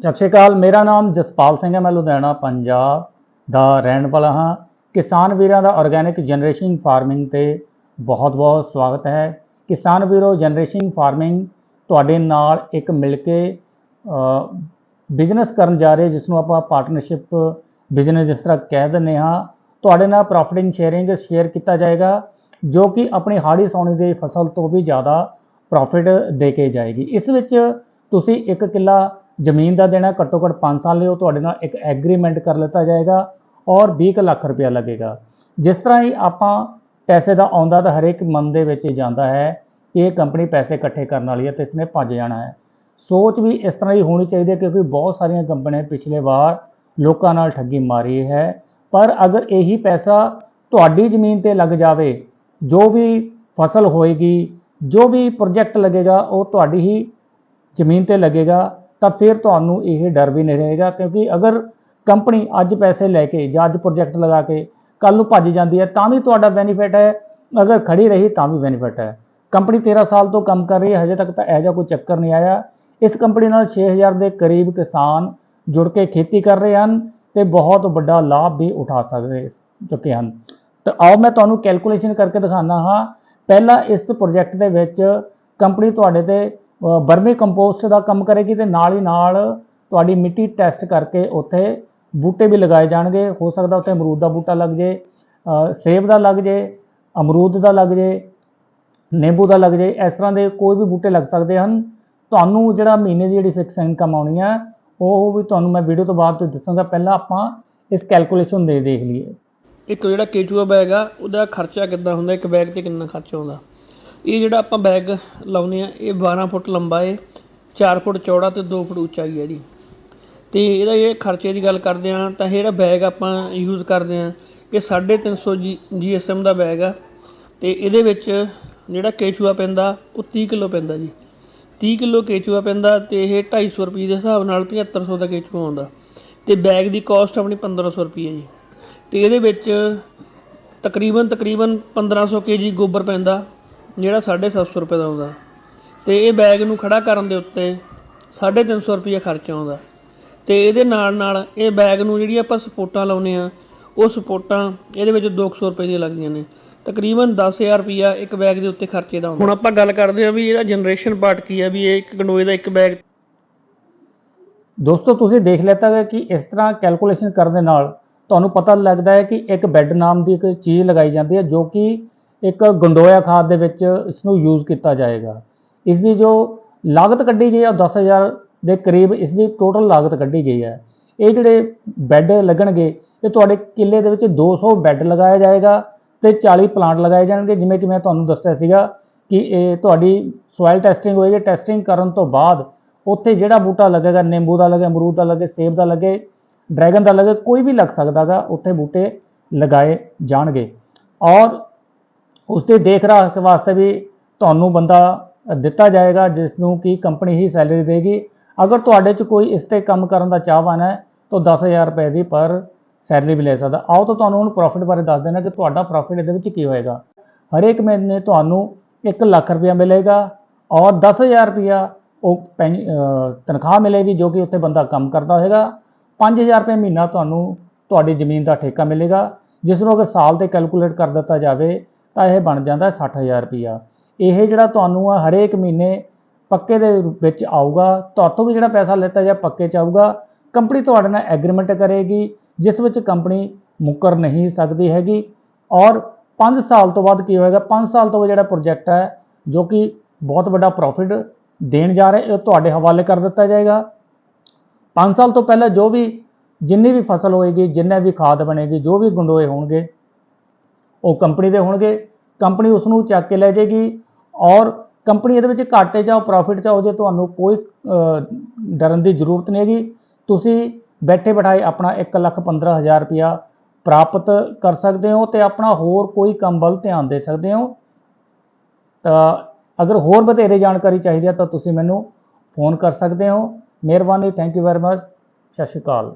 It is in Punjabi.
ਸਤਿ ਸ਼੍ਰੀ ਅਕਾਲ, ਮੇਰਾ ਨਾਮ ਜਸਪਾਲ ਸਿੰਘ ਹੈ, ਮੈਂ ਲੁਧਿਆਣਾ, ਪੰਜਾਬ ਦਾ ਰਹਿਣ ਵਾਲਾ ਹਾਂ। ਕਿਸਾਨ ਵੀਰਾਂ ਦਾ ਆਰਗੈਨਿਕ ਜਨਰੇਸ਼ਨ ਫਾਰਮਿੰਗ ਤੇ ਬਹੁਤ-ਬਹੁਤ ਸਵਾਗਤ ਹੈ। ਕਿਸਾਨ ਵੀਰੋ ਜਨਰੇਸ਼ਨ ਫਾਰਮਿੰਗ ਤੁਹਾਡੇ ਨਾਲ ਇੱਕ ਮਿਲ ਕੇ ਬਿਜ਼ਨਸ ਕਰਨ ਜਾ ਰਹੇ, ਜਿਸ ਨੂੰ ਆਪਾਂ ਪਾਰਟਨਰਸ਼ਿਪ ਬਿਜ਼ਨਸ ਜਿਸ ਤਰ੍ਹਾਂ ਕਹਿ ਦਿੰਦੇ ਹਾਂ। ਤੁਹਾਡੇ ਨਾਲ ਪ੍ਰੋਫਿਟਿੰਗ ਸ਼ੇਅਰਿੰਗ ਸ਼ੇਅਰ ਕੀਤਾ ਜਾਏਗਾ, ਜੋ ਕਿ ਆਪਣੀ ਹਾੜੀ ਸੌਣੀ ਦੀ ਫਸਲ ਤੋਂ ਵੀ ਜ਼ਿਆਦਾ ਪ੍ਰੋਫਿਟ ਦੇ ਕੇ ਜਾਏਗੀ। ਇਸ ਵਿੱਚ ਤੁਸੀਂ ਇੱਕ ਕਿੱਲਾ ਜ਼ਮੀਨ ਦਾ ਦੇਣਾ ਘੱਟੋ ਘੱਟ 5 ਸਾਲ ਲਈ ਉਹ ਤੁਹਾਡੇ ਨਾਲ ਇੱਕ ਐਗਰੀਮੈਂਟ ਕਰ ਲਿੱਤਾ ਜਾਏਗਾ ਔਰ 20 ਕੁ ਲੱਖ ਰੁਪਇਆ ਲੱਗੇਗਾ। ਜਿਸ ਤਰ੍ਹਾਂ ਹੀ ਆਪਾਂ ਪੈਸੇ ਦਾ ਆਉਂਦਾ ਤਾਂ ਹਰੇਕ ਮਨ ਦੇ ਵਿੱਚ ਜਾਂਦਾ ਹੈ ਕਿ ਇਹ ਕੰਪਨੀ ਪੈਸੇ ਇਕੱਠੇ ਕਰਨ ਵਾਲੀ ਹੈ ਤੇ ਇਸਨੇ ਭੱਜ ਜਾਣਾ ਹੈ। ਸੋਚ ਵੀ ਇਸ ਤਰ੍ਹਾਂ ਹੀ ਹੋਣੀ ਚਾਹੀਦੀ ਹੈ ਕਿਉਂਕਿ ਬਹੁਤ ਸਾਰੀਆਂ ਕੰਪਨੀਆਂ ਪਿਛਲੇ ਵਾਰ ਲੋਕਾਂ ਨਾਲ ਠੱਗੀ ਮਾਰੀ ਹੈ। ਪਰ ਅਗਰ ਇਹੀ ਪੈਸਾ ਤੁਹਾਡੀ ਜ਼ਮੀਨ ਤੇ ਲੱਗ ਜਾਵੇ, ਜੋ ਵੀ ਫਸਲ ਹੋਏਗੀ, ਜੋ ਵੀ ਪ੍ਰੋਜੈਕਟ ਲੱਗੇਗਾ, ਉਹ ਤੁਹਾਡੀ ਹੀ ਜ਼ਮੀਨ ਤੇ ਲੱਗੇਗਾ। ਤਾਂ ਫਿਰ ਤੁਹਾਨੂੰ ਇਹ ਡਰ ਵੀ ਨਹੀਂ ਰਹੇਗਾ, ਕਿਉਂਕਿ ਅਗਰ ਕੰਪਨੀ ਅੱਜ ਪੈਸੇ ਲੈ ਕੇ ਜਾਂ ਅੱਜ ਪ੍ਰੋਜੈਕਟ ਲਗਾ ਕੇ ਕੱਲ ਨੂੰ ਭੱਜ ਜਾਂਦੀ ਹੈ, ਤਾਂ ਵੀ ਤੁਹਾਡਾ ਬੈਨੀਫਿਟ ਹੈ, ਅਗਰ ਖੜੀ ਰਹੀ ਤਾਂ ਵੀ ਬੈਨੀਫਿਟ ਹੈ। ਕੰਪਨੀ 13 ਸਾਲ ਤੋਂ ਕੰਮ ਕਰ ਰਹੀ ਹੈ, ਹਜੇ ਤੱਕ ਤਾਂ ਇਹੋ ਜਿਹਾ ਕੋਈ ਚੱਕਰ ਨਹੀਂ ਆਇਆ। ਇਸ ਕੰਪਨੀ ਨਾਲ 6000 ਦੇ ਕਰੀਬ ਕਿਸਾਨ ਜੁੜ ਕੇ ਖੇਤੀ ਕਰ ਰਹੇ ਹਨ ਤੇ ਬਹੁਤ ਵੱਡਾ ਲਾਭ ਵੀ ਉਠਾ ਸਕਦੇ ਚੁੱਕੇ ਹਨ। ਤਾਂ ਆਓ ਮੈਂ ਤੁਹਾਨੂੰ ਕੈਲਕੂਲੇਸ਼ਨ ਕਰਕੇ ਦਿਖਾਉਂਦਾ ਹਾਂ। ਪਹਿਲਾਂ ਇਸ ਪ੍ਰੋਜੈਕਟ ਦੇ ਵਿੱਚ ਕੰਪਨੀ ਤੁਹਾਡੇ ਤੇ ਬਰਮੀ ਕੰਪੋਸਟ ਦਾ ਕੰਮ ਕਰੇਗੀ ਤੇ ਨਾਲ ਹੀ ਨਾਲ ਤੁਹਾਡੀ ਮਿੱਟੀ ਟੈਸਟ ਕਰਕੇ ਉੱਥੇ ਬੂਟੇ ਵੀ ਲਗਾਏ ਜਾਣਗੇ। ਹੋ ਸਕਦਾ ਉੱਥੇ ਅਮਰੂਦ ਦਾ ਬੂਟਾ ਲੱਗ ਜੇ ਸੇਬ ਦਾ ਲੱਗ ਜੇ, ਅਮਰੂਦ ਦਾ ਲੱਗ ਜੇ, ਨਿੰਬੂ ਦਾ ਲੱਗ ਜੇ, ਇਸ ਤਰ੍ਹਾਂ ਦੇ ਕੋਈ ਵੀ ਬੂਟੇ ਲੱਗ ਸਕਦੇ ਹਨ। ਤੁਹਾਨੂੰ ਜਿਹੜਾ ਮਹੀਨੇ ਦੀ ਜਿਹੜੀ ਫਿਕਸ ਇਨਕਮ ਆਉਣੀ ਹੈ ਉਹ ਵੀ ਤੁਹਾਨੂੰ ਮੈਂ ਵੀਡੀਓ ਤੋਂ ਬਾਅਦ ਤੇ ਦੱਸਾਂਗਾ। ਪਹਿਲਾਂ ਆਪਾਂ ਇਸ ਕੈਲਕੂਲੇਸ਼ਨ ਦੇ ਦੇਖ ਲਈਏ। ਇੱਕ ਜਿਹੜਾ ਕੇਚੂਆ ਬੈਗ ਆ, ਉਹਦਾ ਖਰਚਾ ਕਿੱਦਾਂ ਹੁੰਦਾ? ਇੱਕ ਬੈਗ ਤੇ ਕਿੰਨਾ ਖਰਚਾ ਆਉਂਦਾ? ਇਹ ਜਿਹੜਾ ਆਪਾਂ ਬੈਗ ਲਾਉਨੇ ਆ ਇਹ 12 ਫੁੱਟ ਲੰਬਾ ਏ 4 ਫੁੱਟ ਚੌੜਾ ਤੇ 2 ਫੁੱਟ ਉੱਚਾਈ ਹੈ ਇਹਦੀ ਤੇ ਇਹਦਾ ਇਹ ਖਰਚੇ ਦੀ ਗੱਲ ਕਰਦੇ ਆ ਤਾਂ ਇਹ ਜਿਹੜਾ ਬੈਗ ਆਪਾਂ ਯੂਜ਼ ਕਰਦੇ ਆ ਇਹ 350 ਜੀ ਜੀਐਸਐਮ ਦਾ ਬੈਗ ਆ। ਤੇ ਇਹਦੇ ਵਿੱਚ ਜਿਹੜਾ ਕੇਚੂਆ ਪੈਂਦਾ, ਉਹ 30 ਕਿਲੋ ਪੈਂਦਾ ਜੀ। 30 ਕਿਲੋ ਕੇਚੂਆ ਪੈਂਦਾ ਤੇ ਇਹ 250 ਰੁਪਏ ਦੇ ਹਿਸਾਬ ਨਾਲ 7500 ਦਾ ਕੇਚੂਆ ਆਉਂਦਾ। ਤੇ ਬੈਗ ਦੀ ਕਾਸਟ ਆਪਣੀ 1500 ਰੁਪਏ ਜੀ। ਤੇ ਇਹਦੇ ਵਿੱਚ ਤਕਰੀਬਨ ਤਕਰੀਬਨ 1500 ਕੇਜੀ ਗੋਬਰ ਪੈਂਦਾ। ਜਿਹੜਾ 750 ਰੁਪਏ ਦਾ ਆਉਂਦਾ। ਤੇ ਇਹ ਬੈਗ ਨੂੰ ਖੜਾ ਕਰਨ ਦੇ ਉੱਤੇ 350 ਰੁਪਏ ਖਰਚ ਆਉਂਦਾ। ਤੇ ਇਹਦੇ ਨਾਲ ਨਾਲ ਇਹ ਬੈਗ ਨੂੰ ਜਿਹੜੀ ਆਪਾਂ ਸਪੋਰਟਾਂ ਲਾਉਨੇ ਆ ਉਹ ਸਪੋਰਟਾਂ ਇਹਦੇ ਵਿੱਚ 200 ਰੁਪਏ ਦੀਆਂ ਲੱਗਦੀਆਂ ਨੇ। ਤਕਰੀਬਨ 10000 ਰੁਪਿਆ ਇੱਕ ਬੈਗ ਦੇ ਉੱਤੇ ਖਰਚੇ ਦਾ ਹੁੰਦਾ ਹੁਣ ਆਪਾਂ ਗੱਲ ਕਰਦੇ ਆ ਵੀ ਇਹਦਾ ਜਨਰੇਸ਼ਨ ਪਾਰਟ ਕੀ ਆ ਵੀ ਇਹ ਇੱਕ ਗੰਡੋਏ ਦਾ ਇੱਕ ਬੈਗ ਦੋਸਤੋ ਤੁਸੀਂ ਦੇਖ ਲੈਤਾ ਹੈ ਕਿ ਇਸ ਤਰ੍ਹਾਂ ਕੈਲਕੂਲੇਸ਼ਨ ਕਰਨ ਦੇ ਨਾਲ ਤੁਹਾਨੂੰ ਪਤਾ ਲੱਗਦਾ ਹੈ ਕਿ ਇੱਕ ਬੈੱਡ ਨਾਮ ਦੀ ਇੱਕ ਚੀਜ਼ ਲਗਾਈ ਜਾਂਦੀ ਹੈ ਜੋ ਕਿ ਇੱਕ ਗੰਡੋਇਆ ਖਾਦ ਦੇ ਵਿੱਚ ਇਸ ਨੂੰ ਯੂਜ਼ ਕੀਤਾ ਜਾਏਗਾ। ਇਸ ਦੀ ਜੋ ਲਾਗਤ ਕੱਢੀ ਗਈ ਹੈ, ਉਹ 10000 ਦੇ ਕਰੀਬ ਇਸ ਦੀ ਟੋਟਲ ਲਾਗਤ ਕੱਢੀ ਗਈ ਹੈ। ਇਹ ਜਿਹੜੇ ਬੈੱਡ ਲੱਗਣਗੇ, ਇਹ ਤੁਹਾਡੇ ਕਿੱਲੇ ਦੇ ਵਿੱਚ 200 ਬੈੱਡ ਲਗਾਇਆ ਜਾਏਗਾ ਤੇ 40 ਪਲਾਂਟ ਲਗਾਏ ਜਾਣਗੇ। ਜਿਵੇਂ ਕਿ ਮੈਂ ਤੁਹਾਨੂੰ ਦੱਸਿਆ ਸੀਗਾ ਕਿ ਇਹ ਤੁਹਾਡੀ ਸੋਇਲ ਟੈਸਟਿੰਗ ਹੋਏਗੀ। ਟੈਸਟਿੰਗ ਕਰਨ ਤੋਂ ਬਾਅਦ ਉੱਥੇ ਜਿਹੜਾ ਬੂਟਾ ਲੱਗੇਗਾ, ਨਿੰਬੂ ਦਾ ਲੱਗੇ, ਅਮਰੂਦ ਦਾ ਲੱਗੇ, ਸੇਬ ਦਾ ਲੱਗੇ, ਡਰੈਗਨ ਦਾ ਲੱਗੇ, ਕੋਈ ਵੀ ਲੱਗ ਸਕਦਾਗਾ ਉੱਥੇ ਬੂਟੇ ਲਗਾਏ ਜਾਣਗੇ। ਔਰ ਉਸ ਦੀ ਦੇਖ ਰਾਖ ਵਾਸਤੇ ਵੀ ਤੁਹਾਨੂੰ ਬੰਦਾ ਦਿੱਤਾ ਜਾਏਗਾ ਜਿਸ ਨੂੰ ਕਿ ਕੰਪਨੀ ਹੀ ਸੈਲਰੀ ਦੇਗੀ। ਅਗਰ ਤੁਹਾਡੇ 'ਚ ਕੋਈ ਇਸ ਤੇ ਕੰਮ ਕਰਨ ਦਾ ਚਾਹਵਾਨ ਹੈ, ਤਾਂ 10000 ਰੁਪਏ ਦੀ ਪਰ ਸੈਲਰੀ ਵੀ ਲੈ ਸਕਦਾ। ਆਓ ਤਾਂ ਤੁਹਾਨੂੰ ਹੁਣ ਪ੍ਰੋਫਿਟ ਬਾਰੇ ਦੱਸ ਦੇਣਾ ਕਿ ਤੁਹਾਡਾ ਪ੍ਰੋਫਿਟ ਇਹਦੇ ਵਿੱਚ ਕੀ ਹੋਏਗਾ। ਹਰੇਕ ਮਹੀਨੇ ਤੁਹਾਨੂੰ 1 ਲੱਖ ਰੁਪਇਆ ਮਿਲੇਗਾ ਔਰ 10000 ਰੁਪਇਆ ਉਹ ਪੈਨ- ਤਨਖਾਹ ਮਿਲੇਗੀ, ਜੋ ਕਿ ਉੱਥੇ ਬੰਦਾ ਕੰਮ ਕਰਦਾ ਹੋਏਗਾ। 5000 ਰੁਪਏ ਮਹੀਨਾ ਤੁਹਾਨੂੰ ਤੁਹਾਡੀ ਜ਼ਮੀਨ ਦਾ ਠੇਕਾ ਮਿਲੇਗਾ, ਜਿਸ ਨੂੰ ਅਗਰ ਸਾਲ ਤੇ ਕੈਲਕੂਲੇਟ ਕਰ ਦਿੱਤਾ ਜਾਵੇ ਤਾਂ ਇਹ ਬਣ ਜਾਂਦਾ 60000 ਰੁਪਇਆ ਇਹ ਜਿਹੜਾ ਤੁਹਾਨੂੰ ਆ ਹਰੇਕ ਮਹੀਨੇ ਪੱਕੇ ਦੇ ਵਿੱਚ ਆਊਗਾ ਤੁਹਾਤੋਂ ਵੀ ਜਿਹੜਾ ਪੈਸਾ ਲੈਤਾ ਜਾ ਪੱਕੇ ਚ ਆਊਗਾ, ਕੰਪਨੀ ਤੁਹਾਡੇ ਨਾਲ ਐਗਰੀਮੈਂਟ ਕਰੇਗੀ, ਜਿਸ ਵਿੱਚ ਕੰਪਨੀ ਮੁੱਕਰ ਨਹੀਂ ਸਕਦੀ ਹੈਗੀ। ਔਰ 5 ਸਾਲ ਤੋਂ ਬਾਅਦ ਕੀ ਹੋਏਗਾ 5 ਸਾਲ ਤੋਂ ਜਿਹੜਾ ਪ੍ਰੋਜੈਕਟ ਹੈ, ਜੋ ਕਿ ਬਹੁਤ ਵੱਡਾ ਪ੍ਰੋਫਿਟ ਦੇਣ ਜਾ ਰਿਹਾ, ਇਹ ਤੁਹਾਡੇ ਹਵਾਲੇ ਕਰ ਦਿੱਤਾ ਜਾਏਗਾ। 5 ਸਾਲ ਤੋਂ ਪਹਿਲਾਂ ਜੋ ਵੀ ਜਿੰਨੀ ਵੀ ਫਸਲ ਹੋਏਗੀ, ਜਿੰਨੇ ਵੀ ਖਾਦ ਬਣੇਗੀ, ਜੋ ਵੀ ਗੰਡੋਏ ਹੋਣਗੇ, ਉਹ ਕੰਪਨੀ ਦੇ ਹੋਣਗੇ। ਕੰਪਨੀ ਉਸ ਨੂੰ ਚੱਕ ਕੇ ਲੈ ਜਾਏਗੀ ਔਰ ਕੰਪਨੀ ਇਹਦੇ ਵਿੱਚ ਘਾਟੇ ਜਾਂ ਪ੍ਰੋਫਿਟ ਚਾਹੋ ਜੇ ਤੁਹਾਨੂੰ ਕੋਈ ਡਰਨ ਦੀ ਜ਼ਰੂਰਤ ਨਹੀਂ ਹੈਗੀ। ਤੁਸੀਂ ਬੈਠੇ ਬਿਠਾਏ ਆਪਣਾ 115000 ਰੁਪਇਆ ਪ੍ਰਾਪਤ ਕਰ ਸਕਦੇ ਹੋ ਤੇ ਆਪਣਾ ਹੋਰ ਕੋਈ ਕੰਮ ਵੱਲ ਧਿਆਨ ਦੇ ਸਕਦੇ ਹੋ। ਤਾਂ ਅਗਰ ਹੋਰ ਵਧੇਰੇ ਜਾਣਕਾਰੀ ਚਾਹੀਦੀ ਹੈ ਤਾਂ ਤੁਸੀਂ ਮੈਨੂੰ ਫੋਨ ਕਰ ਸਕਦੇ ਹੋ। ਮਿਹਰਬਾਨੀ ਥੈਂਕ ਯੂ ਵੈਰੀ ਮਚ ਸਤਿ ਸ਼੍ਰੀ ਅਕਾਲ।